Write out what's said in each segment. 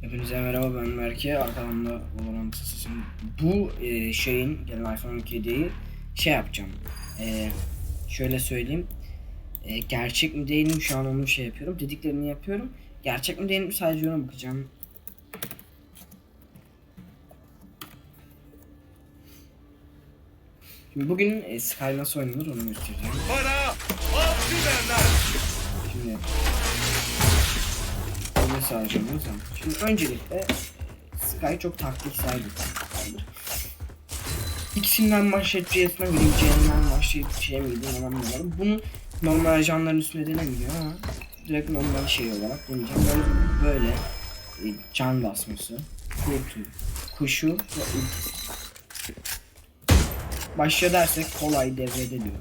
Hepinize merhaba ben Merke. Arkamda Valorant sesim. Bu e, şeyin gelen iPhone 12'yi şey yapacağım. E, şöyle söyleyeyim. E, gerçek mi değil mi şu an onu şey yapıyorum. Dediklerini yapıyorum. Gerçek mi değil mi sadece ona bakacağım. Şimdi bugün e, Sky nasıl oynanır onu göstereceğim. Bana. Şimdi sağlayacağım o zaman. Şimdi öncelikle Sky çok taktik sahibi. İkisinden başlayıp mi gireyim, başlayıp şeye mi gideyim hemen. Bunu normal ajanların üstünde denemiyor ama direkt normal şey olarak deneyeceğim. Böyle, böyle e, can basması, kurtu, kuşu ve ultisi. Başlıyor dersek kolay devrede diyor.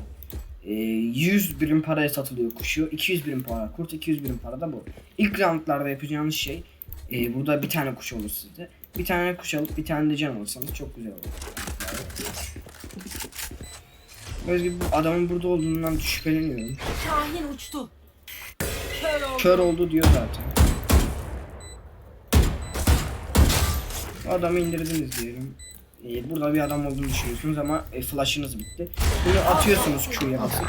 E, 100 birim paraya satılıyor kuşu, 200 birim para kurt, 200 birim para da bu. İlk roundlarda yapacağınız şey e, burada bir tane kuş olur sizde. Bir tane kuş alıp bir tane de can alırsanız çok güzel olur. Gibi bu adamın burada olduğundan şüpheleniyorum. Şahin uçtu. Kör oldu. Kör oldu diyor zaten. Adamı indirdiniz diyelim. Ee, burada bir adam olduğunu düşünüyorsunuz ama e, flash'ınız bitti. Bunu atıyorsunuz Q'ya basıp.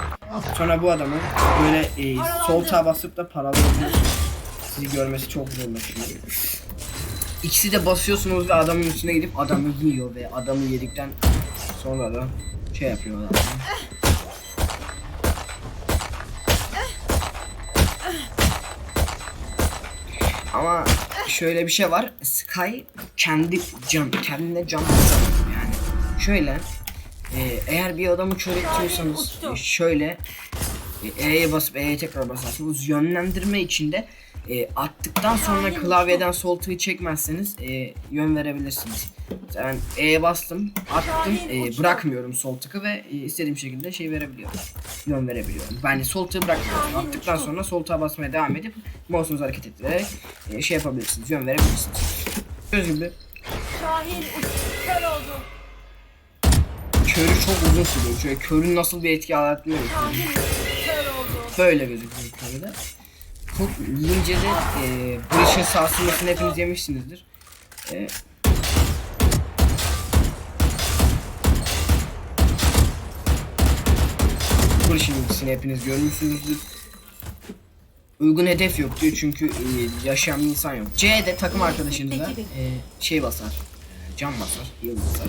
Sonra bu adamı böyle e, sol tağa basıp da paralanıyorsunuz. Sizi görmesi çok zorlaşıyor. İkisi de basıyorsunuz ve adamın üstüne gidip adamı yiyor ve adamı yedikten sonra da şey yapıyorlar. Ama şöyle bir şey var. Sky kendi can, kendine can basar yani. Şöyle e, eğer bir adamı kör ediyorsanız e, şöyle e, E'ye basıp E'ye tekrar basarsınız. Yönlendirme içinde e, attıktan sonra klavyeden sol tığı çekmezseniz e, yön verebilirsiniz. Ben E'ye bastım, attım, e, bırakmıyorum sol tıkı ve e, istediğim şekilde şey verebiliyorum. Yön verebiliyorum. Ben sol tığı bırakmıyorum. Attıktan sonra sol tığa basmaya devam edip mouse'unuzu hareket ettirerek e, şey yapabilirsiniz, yön verebilirsiniz. Gibi Şahin. Kör oldu. körü çok uzun sürüyor. Şöyle körün nasıl bir etki yarattığını Şahin. Kör oldu. Böyle gözüküyor körü Çok yiyince de e, bu işin sarsılmasını hepiniz yemişsinizdir. E, bu işin hepiniz görmüşsünüzdür. Uygun hedef yok diyor çünkü e, yaşayan bir insan yok. C'de takım arkadaşınıza e, şey basar. e, Can basar, heal basar.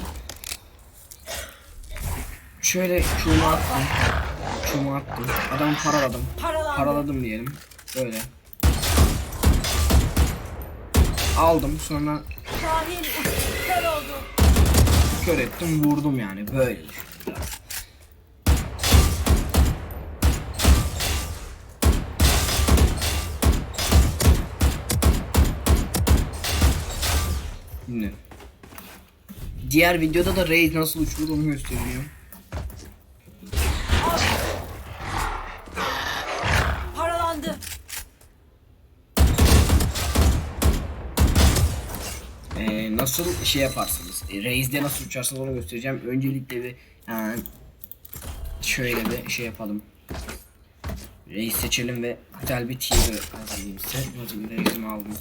Şöyle şunu attım. Şunu attım. Adamı paraladım. Paraladım diyelim. Böyle. Aldım sonra kör ettim vurdum yani böyle. Şimdi. Diğer videoda da Raid nasıl uçulur onu gösteriyorum. Paralandı. Ee, nasıl şey yaparsınız? E, Raze'de nasıl uçarsınız onu göstereceğim. Öncelikle bir yani şöyle bir şey yapalım. Raze seçelim ve güzel bir tier hazırlayayım size. Hazır bir Raze'imi aldım.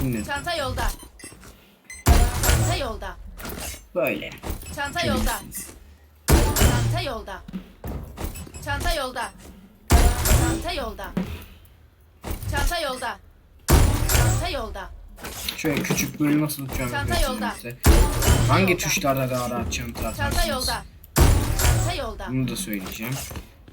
Şimdi Çanta yolda. Çanta yolda. böyle. Çanta yolda. Çanta yolda. Çanta yolda. Çanta yolda. Çanta yolda. Çanta yolda. Şöyle küçük böyle nasıl uçacağımı Çanta göstereyim yolda. size. Hangi tuşlarda daha rahat çanta Çanta atarsınız? yolda. Çanta yolda. Bunu da söyleyeceğim.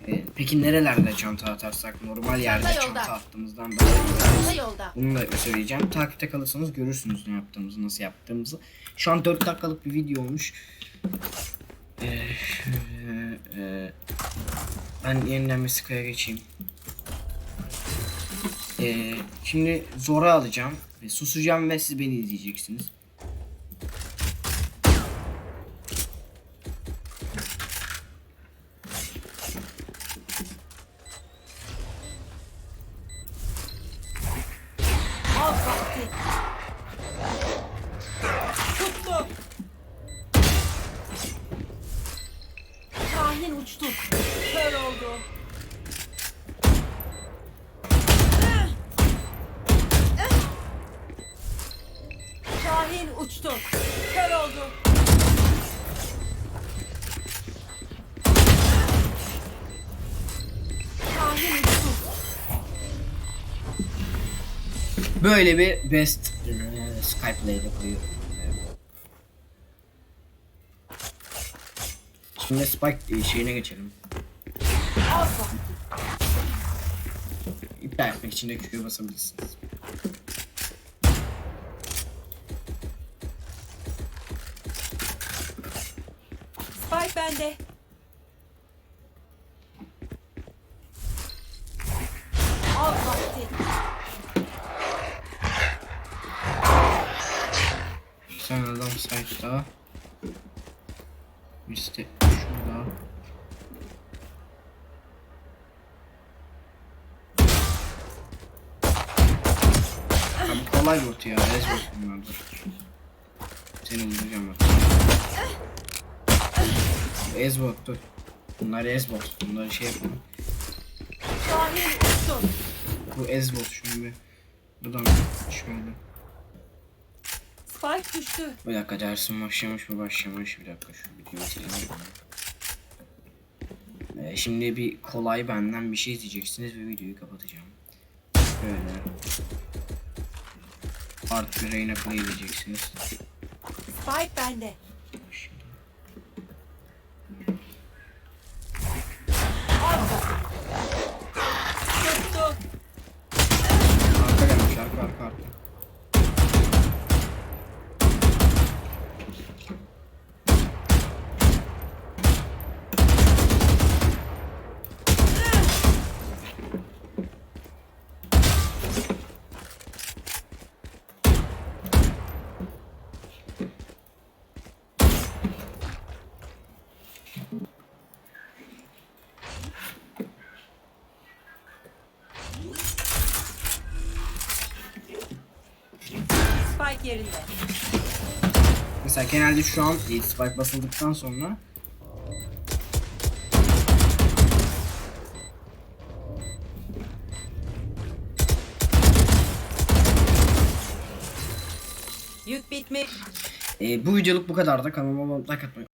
Ee, peki nerelerde çanta atarsak normal yerde yolda. çanta attığımızdan daha iyi. Çanta yolda. Bunu da söyleyeceğim. Takipte kalırsanız görürsünüz ne yaptığımızı, nasıl yaptığımızı. Şu an 4 dakikalık bir video olmuş. Ee, şöyle, e, ben yeniden Sky'a geçeyim. Ee, şimdi Zora alacağım. Ve susacağım ve siz beni izleyeceksiniz. av vakti. Tuttum. Şahin uçtu. Kör oldu. Şahin uçtu. Böyle bir best e, Skype play'de koyuyorum. Şimdi Spike e, şeyine geçelim. İptal etmek için de Q'ya basabilirsiniz. Spike bende. Site'da. İşte şurada. Abi kolay bot ya. Ez bot bunlardır. Seni vuracağım bak. Ez bot dur. Bunlar ez bot. Bunları şey yapalım. Bu ez bot şimdi. Buradan şöyle. Spike düştü. Bir dakika dersim başlamış mı başlamış bir dakika şu videoyu. Ee, şimdi bir kolay benden bir şey izleyeceksiniz ve videoyu kapatacağım. Böyle. Art bir Reyna Play izleyeceksiniz. Spike bende. Spike yerinde. Mesela genelde şu an e, spike basıldıktan sonra Yük bitmiş. e, bu videoluk bu kadar da kanalıma like atmayı